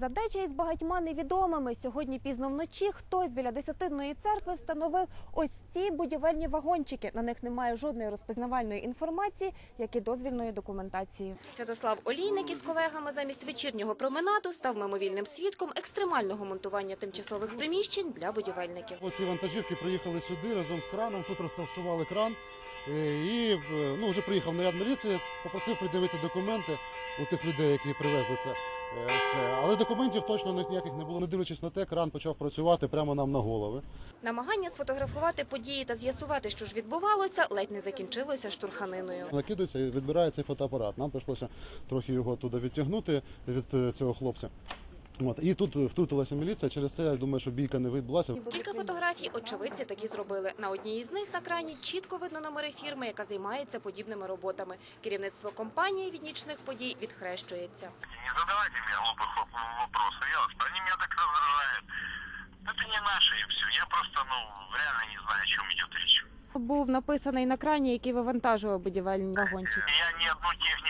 Задача із багатьма невідомими. Сьогодні пізно вночі хтось біля десятинної церкви встановив ось ці будівельні вагончики. На них немає жодної розпізнавальної інформації, як і дозвільної документації. Святослав Олійник із колегами замість вечірнього променаду став мимовільним свідком екстремального монтування тимчасових приміщень для будівельників. Оці вантажівки приїхали сюди разом з краном, тут розташували кран. Е, І е, ну, вже приїхав наряд міліції, попросив придивити документи у тих людей, які привезли це. е, все. Але документів точно ніяких не було. Не дивлячись на те, кран почав працювати прямо нам на голови. Намагання сфотографувати події та з'ясувати, що ж відбувалося, ледь не закінчилося штурханиною. Накидується і відбирає цей фотоапарат. Нам прийшлося трохи його туди відтягнути від цього хлопця. От. І тут втрутилася міліція, через це я думаю, що бійка не відбулася. Кілька фотографій очевидці такі зробили. На одній із них на крані чітко видно номери фірми, яка займається подібними роботами. Керівництво компанії від нічних подій відхрещується. Не задавайте мне глупых воп- вопросов, ясно? Меня так раздражают. Это не наши и все. Я просто, ну, реально не знаю, о чем идет речь. Був написаний на крані, який вивантажував будівельні вагончики. Я не одну технику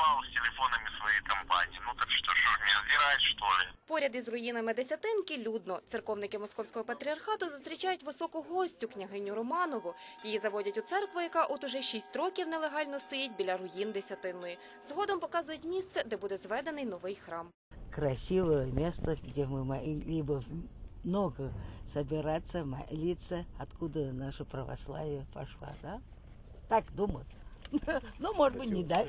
продавал с телефонами своей компании. Ну так что ж меня сдирать, что ли? Поряд із руїнами Десятинки людно. Церковники Московського патріархату зустрічають високу гостю, княгиню Романову. Її заводять у церкву, яка от уже шість років нелегально стоїть біля руїн Десятинної. Згодом показують місце, де буде зведений новий храм. красивое место, где мы могли бы много собираться, молиться, откуда наше православие пошло, да? Так думаю. Ну, может быть, не да.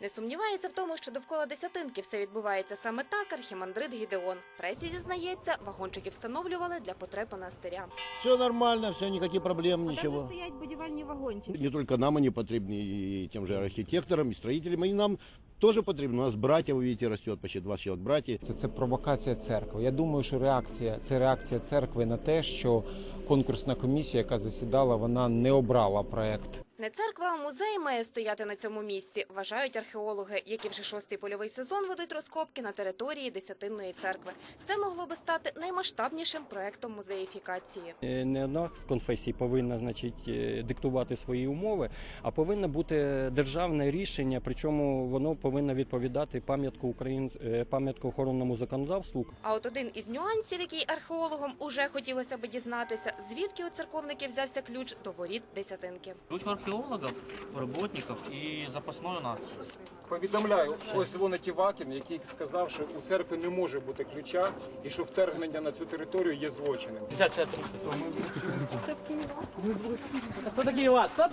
Не сумнівається в тому, що довкола десятинки все відбувається саме так. Архімандрит Гідеон. Пресі зізнається, вагончики встановлювали для потреб монастиря. Все нормально, все, никаких проблем, ничего. стоять будівельні вагончики. Не только нам они потребны, и тем же архитекторам, и строителям, и нам тоже потребны. У нас братья, вы видите, растет почти 20 человек братьев. Це, це провокація церкви. Я думаю, що реакція це реакція церкви на те, що конкурсна комісія, яка засідала, вона не обрала проект. Не церква, а музей має стояти на цьому місці, вважають археологи, які вже шостий польовий сезон ведуть розкопки на території Десятинної церкви. Це могло би стати наймасштабнішим проектом музеїфікації. Е, Не одна з конфесій повинна значить, е, диктувати свої умови, а повинно бути державне рішення, причому воно повинно відповідати пам'ятку Україн... е, пам'ятку охоронному законодавству. А от один із нюансів, який археологам уже хотілося би дізнатися, звідки у церковників взявся ключ до воріт Десятинки. Ключ у археологов, работников и запасной у нас. Повідомляю, ось дзвонить Івакін, який сказав, що у церкви не може бути ключа і що вторгнення на цю територію є злочином. Взять себя Кто такие вас? Кто?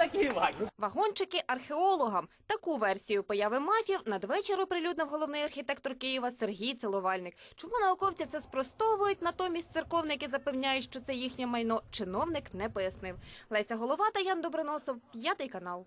Вагончики археологам. Таку версію появи мафів надвечір оприлюднив головний архітектор Києва Сергій Целовальник. Чому науковці це спростовують? Натомість церковники запевняють, що це їхнє майно. Чиновник не пояснив. Леся Голова та Ян Доброносов, п'ятий канал.